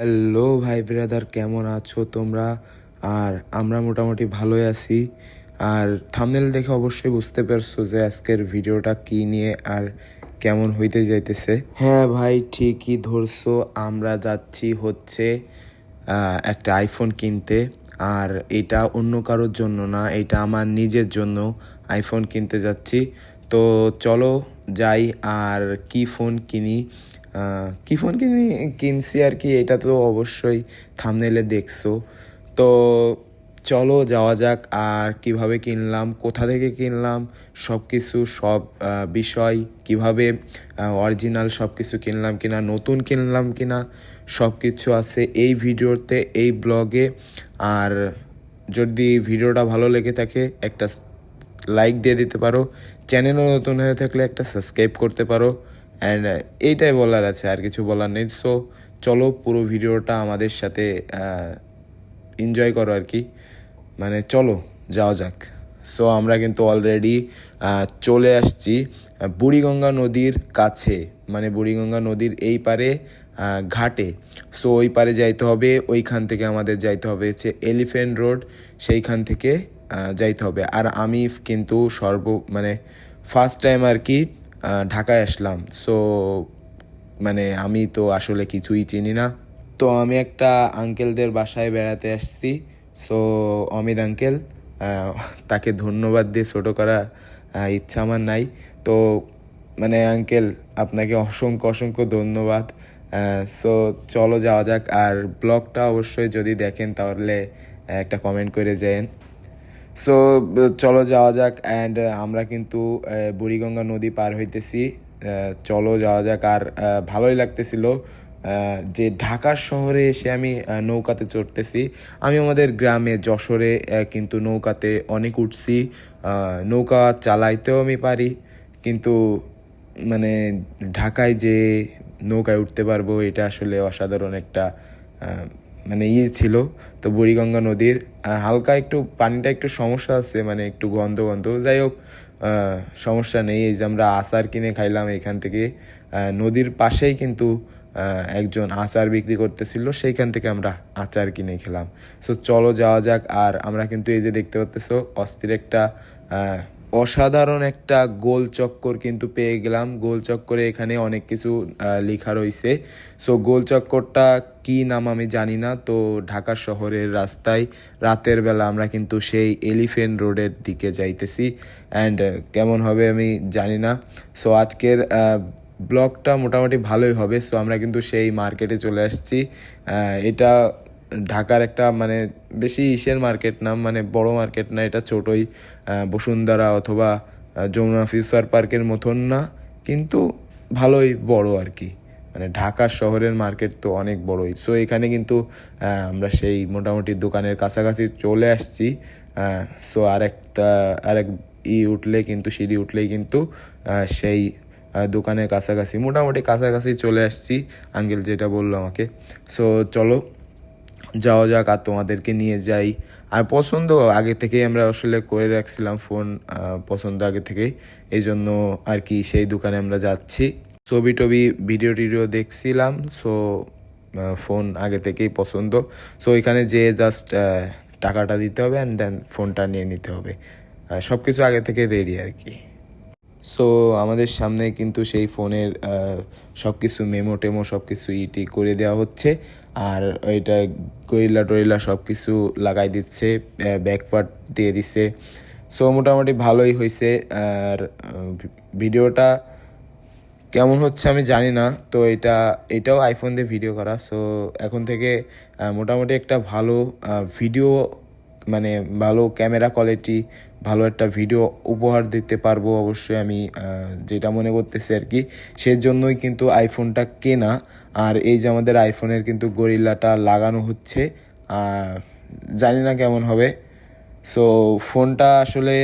Hello ভাই brother, কেমন আছো তোমরা? আর আমরা মোটামুটি ভালোই আছি। আর থামনেল দেখে অবশ্যই বুঝতে পারছ যে আজকের ভিডিওটা কি নিয়ে আর কেমন হইতে যাইতেছে। হ্যাঁ ভাই, ঠিকই ধরছো। আমরা যাচ্ছি হচ্ছে একটা আইফোন কিনতে। আর এটা অন্য কারোর জন্য না, এটা আমার নিজের জন্য আইফোন কিনতে যাচ্ছি। তো চলো যাই আর কি ফোন কিনি। কি ফোন কিনি, কিনছি আর কি, এটা তো অবশ্যই থামনেলে দেখছ। তো চলো যাওয়া যাক, আর কীভাবে কিনলাম, কোথা থেকে কিনলাম সব কিছু সব বিষয়, কীভাবে অরিজিনাল সব কিছু কিনলাম কিনা, নতুন কিনলাম কিনা সব কিছু আছে এই ভিডিওতে, এই ব্লগে। আর যদি ভিডিওটা ভালো লেগে থাকে, একটা লাইক দিয়ে দিতে পারো। চ্যানেলও নতুন হয়ে থাকলে একটা সাবস্ক্রাইব করতে পারো। অ্যান্ড এইটাই বলার আছে, আর কিছু বলার নেই। সো চলো পুরো ভিডিওটা আমাদের সাথে এনজয় করো আর কি। মানে চলো, যাওয়া যাক। সো আমরা কিন্তু অলরেডি চলে আসছি বুড়িগঙ্গা নদীর কাছে। মানে বুড়িগঙ্গা নদীর এই পারে ঘাটে। সো ওই পারে যাইতে হবে, ওইখান থেকে আমাদের যাইতে হবে হচ্ছে এলিফেন্ট রোড সেইখান থেকে যাইতে হবে। আর আমি কিন্তু সর্ব মানে ফার্স্ট টাইম আর কি ঢাকায় আসলাম। সো মানে আমি তো আসলে কিছুই চিনি না। তো আমি একটা আঙ্কেলদের বাসায় বেড়াতে আসছি। সো অমিত আঙ্কেল তাকে ধন্যবাদ দিয়ে ছোটো করার ইচ্ছা আমার নাই। তো মানে আঙ্কেল আপনাকে অসংখ্য অসংখ্য ধন্যবাদ। সো চলো যাওয়া যাক। আর ব্লগটা অবশ্যই যদি দেখেন, তাহলে একটা কমেন্ট করে যেন সো চলো যাওয়া যাক অ্যান্ড আমরা কিন্তু বুড়িগঙ্গা নদী পার হইতেছি। চলো যাওয়া যাক আর ভালোই লাগতেছিল। যে ঢাকার শহরে এসে আমি নৌকাতে চড়তেছি। আমি আমাদের গ্রামে, যশোরে কিন্তু নৌকাতে অনেক উঠছি। নৌকা চালাইতেও আমি পারি। কিন্তু মানে ঢাকায় যে নৌকায় উঠতে পারব, এটা আসলে অসাধারণ একটা মানে ইয়ে ছিল তো বুড়িগঙ্গা নদীর হালকা একটু, পানিটা একটু সমস্যা আছে মানে একটু গন্ধ গন্ধ। যাই হোক সমস্যা নেই, এই যে আমরা আচার কিনে খাইলাম এখান থেকে। নদীর পাশেই কিন্তু একজন আচার বিক্রি করতেছিল, সেইখান থেকে আমরা আচার কিনে খেলাম। সো চলো যাওয়া যাক, আর আমরা কিন্তু এই যে দেখতে পাচ্তেছো অস্থির একটা অসাধারণ একটা গোল চক্কর কিন্তু পেয়ে গেলাম। গোল চক্করে এখানে অনেক কিছু লেখা রয়েছে। সো গোল চক্করটা কি নাম আমি জানি না। তো, ঢাকা শহরের রাস্তায় রাতের বেলা আমরা কিন্তু সেই এলিফেন্ট রোডের দিকে যাইতেছি। অ্যান্ড কেমন হবে আমি জানি না। সো আজকের ব্লগটা মোটামুটি ভালোই হবে। সো আমরা কিন্তু সেই মার্কেটে চলে আসছি। এটা ঢাকার একটা মানে বেশি ইসের মার্কেট না মানে বড় মার্কেট না, এটা ছোটই বসুন্ধরা অথবা যমুনা ফিউচার পার্কের মতন না, কিন্তু ভালোই বড় আর কি। মানে ঢাকা শহরের মার্কেট তো অনেক বড়ই। সো এখানে কিন্তু আমরা সেই মোটামুটি দোকানের কাছাকাছি চলে আসছি সো আরেকটা, আরেক ই উঠলে কিন্তু, সিঁড়ি উঠলেই কিন্তু সেই দোকানের কাছাকাছি, মোটামুটি কাছাকাছি চলে আসছি, আঙ্কেল যেটা বলল আমাকে। সো চলো যাওয়া যাক আর তোমাদেরকে নিয়ে যাই। আর পছন্দ আগে থেকেই আমরা আসলে করে রাখছিলাম ফোন পছন্দ আগে থেকেই। এই জন্য আর কি সেই দোকানে আমরা যাচ্ছি। ছবি টবি ভিডিও টিডিও দেখছিলাম সো ফোন আগে থেকেই পছন্দ। সো এখানে যে জাস্ট টাকাটা দিতে হবে অ্যান্ড দেন ফোনটা নিয়ে নিতে হবে। সব কিছু আগে থেকে রেডি আর কি। সো আমাদের সামনে কিন্তু সেই ফোনের সব কিছু মেমো টেমো সব কিছু ইটি করে দেওয়া হচ্ছে। আর ওইটা গরিলা টরিলা সব কিছু লাগাই দিচ্ছে ব্যাকপার্ট দিয়ে দিচ্ছে। সো মোটামুটি ভালোই হয়েছে আর ভিডিওটা কেমন হচ্ছে আমি জানি না। তো এটা, এটাও আইফোন দিয়ে ভিডিও করা। সো এখন থেকে মোটামুটি একটা ভালো ভিডিও মানে ভালো ক্যামেরা কোয়ালিটি ভালো একটা ভিডিও উপহার দিতে পারব অবশ্যই আমি যেটা মনে করতেছি আর কি। সেজন্যই কিন্তু আইফোনটা কেনা। আর এই যে আমাদের আইফোনের কিন্তু গরিল্লাটা লাগানো হচ্ছে জানি না কেমন হবে। সো ফোনটা আসলে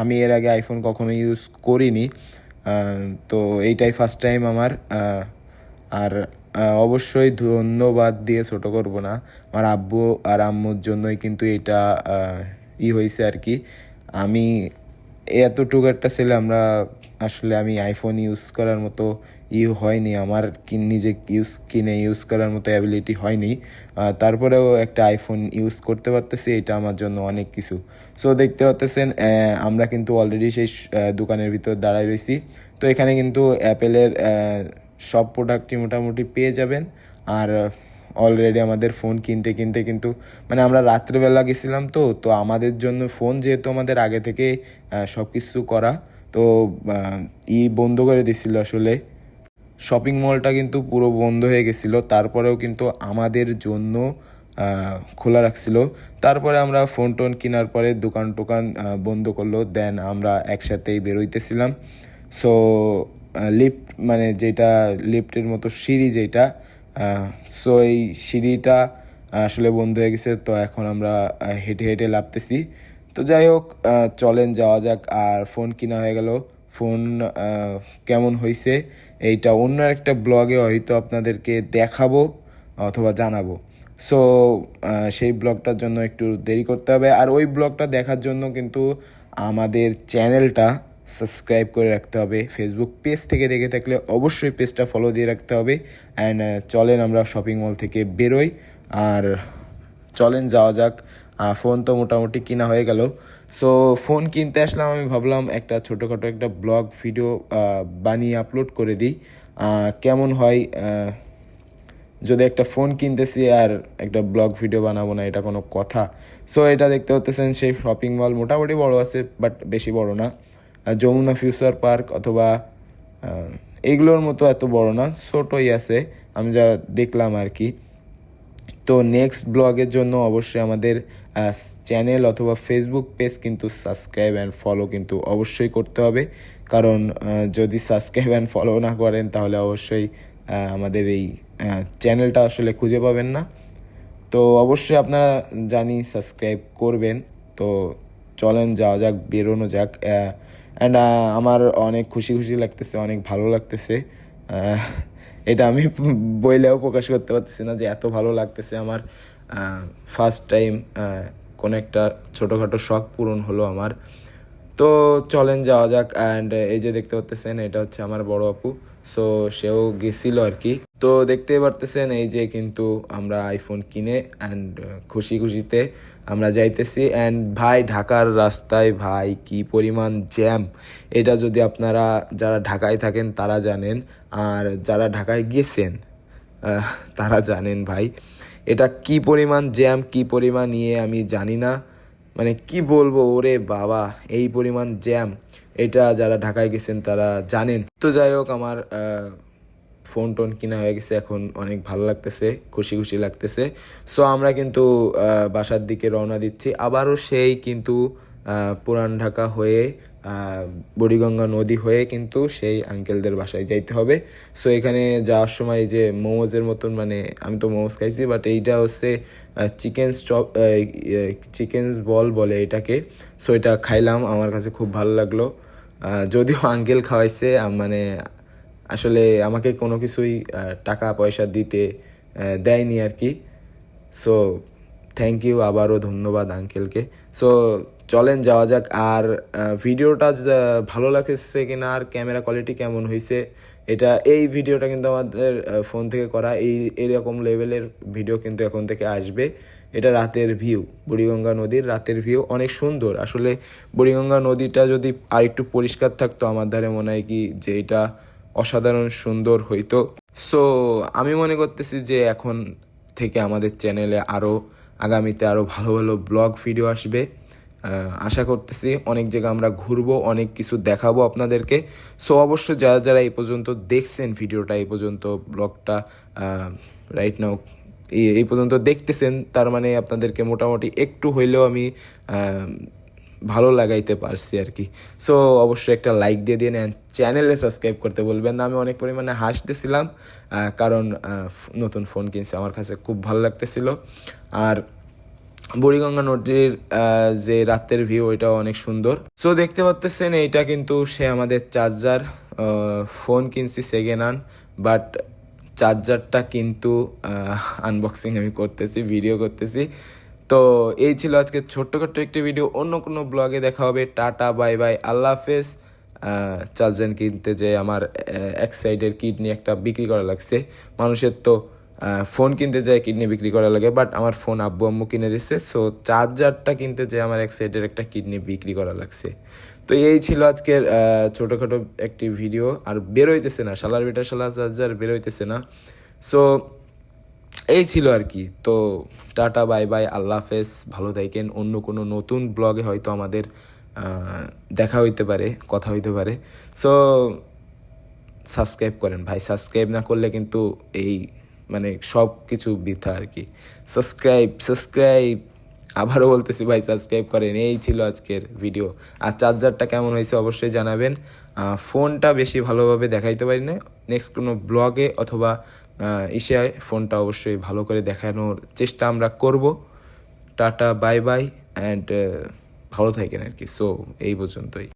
আমি এর আগে আইফোন কখনো ইউজ করিনি। তো এইটাই ফার্স্ট টাইম আমার আর অবশ্যই ধন্যবাদ দিয়ে ছোট করব না। আমার আব্বু আর আম্মুর জন্যই কিন্তু এটা ই হয়েছে আর কি। আমি এতটুকু একটা ছেলে, আমরা আসলে আমি আইফোন ইউজ করার মতো ই হয়নি। আমার নিজে ইউজ কিনে ইউজ করার মতো অ্যাবিলিটি হয়নি। তারপরেও একটা আইফোন ইউজ করতে পারতেছি, এটা আমার জন্য অনেক কিছু। সো দেখতে পাচ্তেছেন আমরা কিন্তু অলরেডি সেই দোকানের ভিতর দাঁড়ায় রয়েছি তো এখানে কিন্তু অ্যাপেলের সব প্রোডাক্টই মোটামুটি পেয়ে যাবেন। আর অলরেডি আমাদের ফোন কিনতে কিনতে কিন্তু মানে আমরা রাত্রেবেলা গেছিলাম তো তো আমাদের জন্য ফোন যেহেতু আমাদের আগে থেকে সব কিছু করা, তো ই বন্ধ করে দিছিল আসলে। শপিং মলটা কিন্তু পুরো বন্ধ হয়ে গেছিল, তারপরেও কিন্তু আমাদের জন্য খোলা রাখছিল। তারপরে আমরা ফোন টোন কেনার পরে দোকান টোকান বন্ধ করল দেন আমরা একসাথেই বেরোইতেছিলাম। সো লিফট মানে যেটা লিফটের মতো সিঁড়ি যেটা সো এই সিঁড়িটা আসলে বন্ধ হয়ে গেছে, তো এখন আমরা হেঁটে হেঁটে লাভতেছি তো যাই হোক চলেন যাওয়া যাক, আর ফোন কিনা হয়ে গেল। ফোন কেমন হয়েছে এইটা অন্য একটা ব্লগে হয়তো আপনাদেরকে দেখাবো অথবা জানাব। সো সেই ব্লগটার জন্য একটু দেরি করতে হবে। আর ওই ব্লগটা দেখার জন্য কিন্তু আমাদের চ্যানেলটা সাবস্ক্রাইব করে রাখতে হবে। ফেসবুক পেজ থেকে দেখে থাকলে অবশ্যই পেজটা ফলো দিয়ে রাখতে হবে। অ্যান্ড চলেন আমরা শপিং মল থেকে বেরোই। আর চলেন যাওয়া যাক। আহ, ফোন তো মোটামুটি কিনা হয়ে গেল। সো ফোন কিনতে আসলাম আমি ভাবলাম একটা ছোটোখাটো একটা ব্লগ ভিডিও বানিয়ে আপলোড করে দিই। কেমন হয় যদি একটা ফোন কিনতেছি আর একটা ব্লগ ভিডিও বানাবো না এটা কোনো কথা। সো এটা দেখতে হতেছেন সেই শপিং মল মোটামুটি বড় আছে বাট বেশি বড় না। আর যমুনা ফিউচার পার্ক অথবা আহ, এইগুলোর মতো এত বড় না ছোটোই আছে আমি যা দেখলাম আর কি। তো নেক্সট ব্লগের জন্য অবশ্যই আমাদের চ্যানেল অথবা ফেসবুক পেজ কিন্তু সাবস্ক্রাইব অ্যান্ড ফলো কিন্তু অবশ্যই করতে হবে। কারণ যদি সাবস্ক্রাইব অ্যান্ড ফলো না করেন তাহলে অবশ্যই আমাদের এই চ্যানেলটা আসলে খুঁজে পাবেন না। তো অবশ্যই আপনারা জানি সাবস্ক্রাইব করবেন। তো চলেন যাওয়া যাক বেরোনো যাক অ্যান্ড আমার অনেক খুশি খুশি লাগতেছে, অনেক ভালো লাগতেছে। এটা আমি বইলেও প্রকাশ করতে পারতেছি না যে এত ভালো লাগতেছে আমার। ফার্স্ট টাইম কোনো একটা ছোটোখাটো শখ পূরণ হলো আমার। তো চলেন যাওয়া যাক। অ্যান্ড এই যে দেখতে পাচ্তেছেন এটা হচ্ছে আমার বড় আপু। সো সেও গেছিল আর কি। তো দেখতেই পারতেছেন, এই যে কিন্তু আমরা আইফোন কিনে অ্যান্ড খুশি খুশিতে আমরা যাইতেছি অ্যান্ড ভাই, ঢাকার রাস্তায় ভাই, কি পরিমাণ জ্যাম এটা যদি আপনারা যারা ঢাকায় থাকেন, তারা জানেন। আর যারা ঢাকায় গেছেন তারা জানেন ভাই। এটা কি পরিমাণ জ্যাম কি পরিমাণ নিয়ে আমি জানি না। মানে কি বলব, ওরে বাবা, এই পরিমাণ জ্যাম এটা যারা ঢাকায় গেছেন, তারা জানেন। তো যাই হোক, আমার ফোন টোন কিনা হয়ে গেছে, এখন অনেক ভালো লাগতেছে, খুশি খুশি লাগতেছে। সো আমরা কিন্তু বাসার দিকে রওনা দিচ্ছি। আবারও সেই কিন্তু পুরান ঢাকা হয়ে বুড়িগঙ্গা নদী হয়ে কিন্তু সেই আঙ্কেলদের বাসায় যাইতে হবে। সো এখানে যাওয়ার সময় যে মোমোজের মতন মানে আমি তো মোমোজ খাইছি বাট এইটা হচ্ছে চিকেন স্টপ চিকেন বল বলে এটাকে। সো এটা খাইলাম, আমার কাছে খুব ভালো লাগল। যদিও আঙ্কেল খাওয়াইছে মানে আসলে আমাকে কোনো কিছুই টাকা পয়সা দিতে দেয়নি আর কি। সো থ্যাংক ইউ আবারও ধন্যবাদ আঙ্কেলকে সো চলেন, যাওয়া যাক। আর ভিডিওটা ভালো লাগছে কিনা, আর ক্যামেরা কোয়ালিটি কেমন হয়েছে এটা, এই ভিডিওটা কিন্তু আমাদের ফোন থেকে করা। এই, এরকম লেভেলের ভিডিও কিন্তু এখন থেকে আসবে। এটা রাতের ভিউ বুড়িগঙ্গা নদীর রাতের ভিউ অনেক সুন্দর। আসলে বুড়িগঙ্গা নদীটা যদি আর একটু পরিষ্কার থাকতো, আমার ধারে মনে হয় কি, যে এটা অসাধারণ, সুন্দর হইতো। সো আমি মনে করতেছি যে এখন থেকে আমাদের চ্যানেলে আরও আগামীতে আরও ভালো ভালো ব্লগ ভিডিও আসবে। আশা করতেছি অনেক জায়গা আমরা ঘুরবো, অনেক কিছু দেখাবো আপনাদেরকে। সো অবশ্য যারা যারা এই পর্যন্ত দেখছেন ভিডিওটা এই পর্যন্ত ব্লগটা রাইট নাও এই পর্যন্ত দেখতেছেন, তার মানে আপনাদেরকে মোটামুটি একটু হইলেও আমি ভালো লাগাইতে পারছি আর কি। সো অবশ্যই একটা লাইক দিয়ে দিন অ্যান্ড চ্যানেলে সাবস্ক্রাইব করতে বলবেন না। আমি অনেক পরিমাণে হাসতেছিলাম কারণ নতুন ফোন কিনছি। আমার কাছে খুব ভালো লাগতেছিল। আর বুড়িগঙ্গা নদীর যে রাতের ভিউ ওইটাও অনেক সুন্দর। সো দেখতে পাচ্তেছেন, এইটা কিন্তু সে আমাদের চার্জার ফোন কিনছি সেকেন্ড হ্যান্ড বাট চার্জারটা কিন্তু আনবক্সিং আমি করতেছি ভিডিও করতেছি। তো এই ছিল আজকে ছোট্টখাট্ট একটি ভিডিও অন্য কোনো ব্লগে দেখা হবে। টাটা বাই বাই আল্লাহ হাফেজ। চার্জার কিনতে যে আমার এক সাইডের কিডনি একটা বিক্রি করা লাগছে। মানুষের তো ফোন কিনতে যায়, কিডনি বিক্রি করা লাগে বাট আমার ফোন আব্বু আম্মু কিনে দিচ্ছে সো চার্জারটা কিনতে যে আমার এক সাইডের একটা কিডনি বিক্রি করা লাগছে। তো এই ছিল আজকের ছোটোখাটো একটি ভিডিও আর বেরোইতেছে না, শালার বেটা, শালা, চার্জার বের হইতেছে না। সো এই ছিল আর কি। তো টাটা, বাই বাই, আল্লাহ হাফেজ। ভালো থাকেন। অন্য কোনো নতুন ব্লগে হয়তো আমাদের দেখা হইতে পারে, কথা হইতে পারে। সো সাবস্ক্রাইব করেন ভাই। সাবস্ক্রাইব না করলে কিন্তু এই মানে সব কিছু বৃথা আর কি। সাবস্ক্রাইব সাবস্ক্রাইব আবারও বলতেছি ভাই সাবস্ক্রাইব করেন। এই ছিল আজকের ভিডিও আর চার্জারটা কেমন হয়েছে অবশ্যই জানাবেন। ফোনটা বেশি ভালোভাবে দেখাইতে পারি না নেক্সট কোনো ব্লগে অথবা ইশিয়ায় ফোনটা অবশ্যই ভালো করে দেখানোর চেষ্টা আমরা করব। টাটা বাই বাই অ্যান্ড ভালো থাকেন আর কি। সো এই পর্যন্তই।